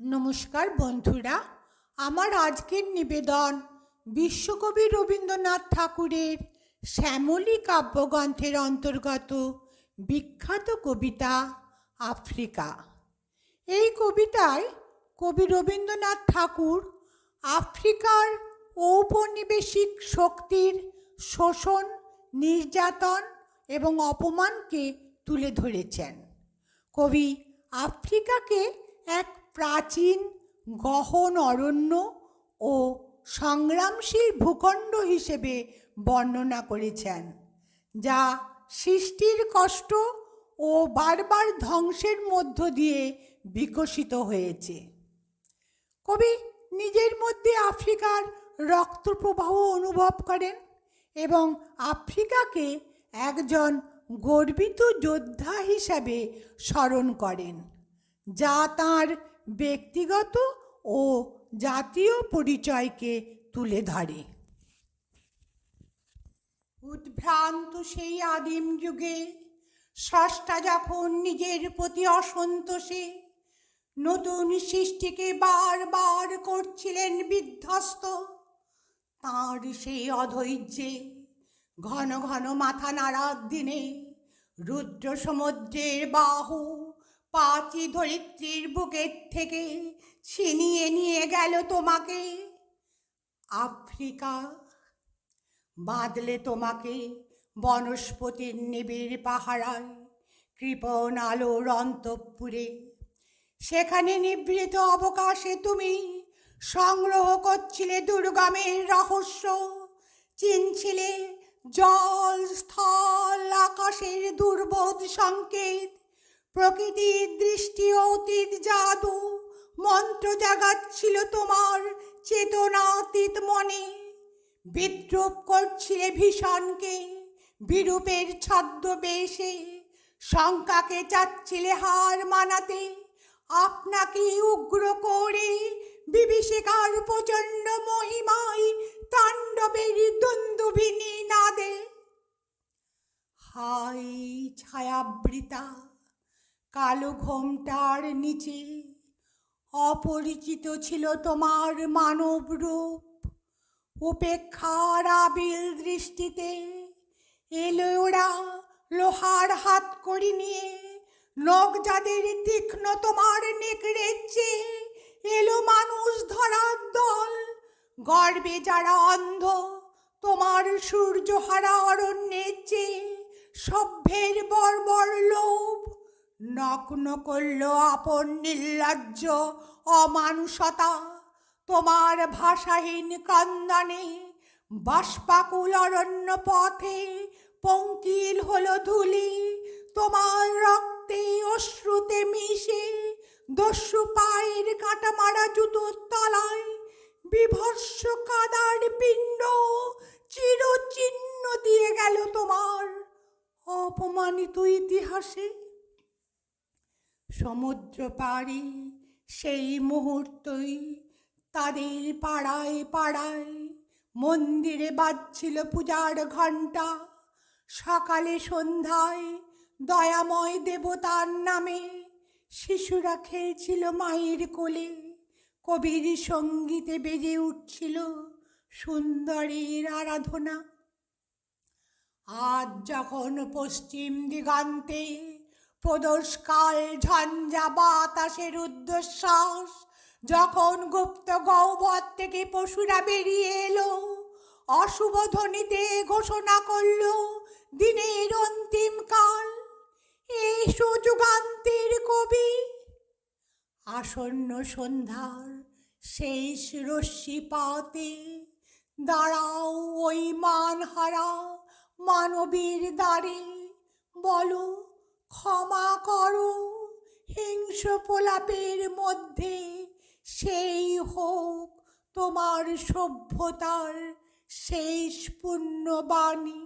নমস্কার বন্ধুরা, আমার আজকের নিবেদন বিশ্বকবি রবীন্দ্রনাথ ঠাকুরের শ্যামলী কাব্যগ্রন্থের অন্তর্গত বিখ্যাত কবিতা আফ্রিকা। এই কবিতায় কবি রবীন্দ্রনাথ ঠাকুর আফ্রিকার ঔপনিবেশিক শক্তির শোষণ, নির্যাতন এবং অপমানকে তুলে ধরেছেন। কবি আফ্রিকাকে এক প্রাচীন, গহন অরণ্য ও সংগ্রামশীল ভূখণ্ড হিসেবে বর্ণনা করেছেন, যা সৃষ্টির কষ্ট ও বারবার ধ্বংসের মধ্য দিয়ে বিকশিত হয়েছে। কবি নিজের মধ্যে আফ্রিকার রক্তপ্রবাহ অনুভব করেন এবং আফ্রিকাকে একজন গর্বিত যোদ্ধা হিসাবে স্মরণ করেন, যা তার ব্যক্তিগত ও জাতীয় পরিচয়কে তুলে ধরে। উদ্ভ্রান্ত সেই আদিম যুগে স্রষ্টা যখন নিজের প্রতি অসন্তোষে, নতুন সৃষ্টিকে বারবার করছিলেন বিধ্বস্ত, তাঁর সেই অধৈর্যে ঘন ঘন মাথা নাড়ার দিনে রুদ্র সমুদ্রের বাহু পাঁচি ধরিত্রীর বুকের থেকে ছিনিয়ে নিয়ে গেল তোমাকে। আফ্রিকা বাঁধলে তোমাকে বনস্পতির নিবিড় পাহারায় কৃপণ আলোর অন্তঃপুরে। সেখানে নিভৃত অবকাশে তুমি সংগ্রহ করছিলে দুর্গমের রহস্য, চিনছিলে জল, স্থল, আকাশের দুর্বোধ সংকেত। প্রকৃতির দৃষ্টি অতীত জাদু, মন্ত্র জাগাচ্ছিল তোমার চেতনাতীত মনে। বিদ্রুপ করছিলে ভীষণকে, বিরূপের ছদ্মবেশে। শঙ্কাকে চাচ্ছিলে হার মানাতে, আপনাকে উগ্র করে বিভীষিকার প্রচণ্ড মহিমায় তাণ্ডবের দ্বন্দ্বিনী নাদে হাই ছায়াবৃতা! কালো ঘোমটার নিচে। অপরিচিত ছিল তোমার মানব রূপ। উপেক্ষার আবিল দৃষ্টিতে এলো ওরা লোহার হাত করি নিয়ে। নখ যাদের তীক্ষ্ণ তোমার নেকড়েছে এলো মানুষ ধরার দল। গর্বে যারা অন্ধ, তোমার সূর্যহারা অরণ্যের চেয়ে সভ্যের বর্বর লোভ। নগ্ন করল আপন নির্লজ্জ, অমানুষতা। তোমার ভাষাহীন কান্দানে বাষ্পাকুল অরণ্য পথে পঙ্কিল হলো ধুলি। তোমার রক্তে অশ্রুতে মিশে দস্যু পায়ের কাটা মারা জুতোর তলায় বিভর্ষ কাদার পিণ্ড চিরচিহ্ন দিয়ে গেল তোমার। অপমানিত ইতিহাসে সমুদ্র পাড়ে সেই মুহূর্তই তাদের পাড়ায় পাড়ায় মন্দিরে বাজছিল পূজার ঘণ্টা। সকালে সন্ধ্যায় দয়াময় দেবতার নামে শিশুরা খেলছিল মায়ের কোলে। কবির সঙ্গীতে বেজে উঠছিল সুন্দরের আরাধনা। আজ যখন পশ্চিম দিগান্তে প্রদোষকাল ঝঞ্ঝা বাতাসের উদ্ধশ্বাস যখন গুপ্ত গহ্বর থেকে পশুরা বেরিয়ে এলো, অশুভ ধ্বনিতে ঘোষণা করল, দিনের অন্তিম কাল এই সুযুগান্তের কবি। আসন্ন সন্ধ্যার শেষ রশ্মি পাতে, দাঁড়াও ওই মানহারা মানবীর দ্বারে, বলো ক্ষমা করো। হিংস্র প্রলাপের মধ্যে সেই হোক তোমার সভ্যতার শেষ পুণ্যবাণী।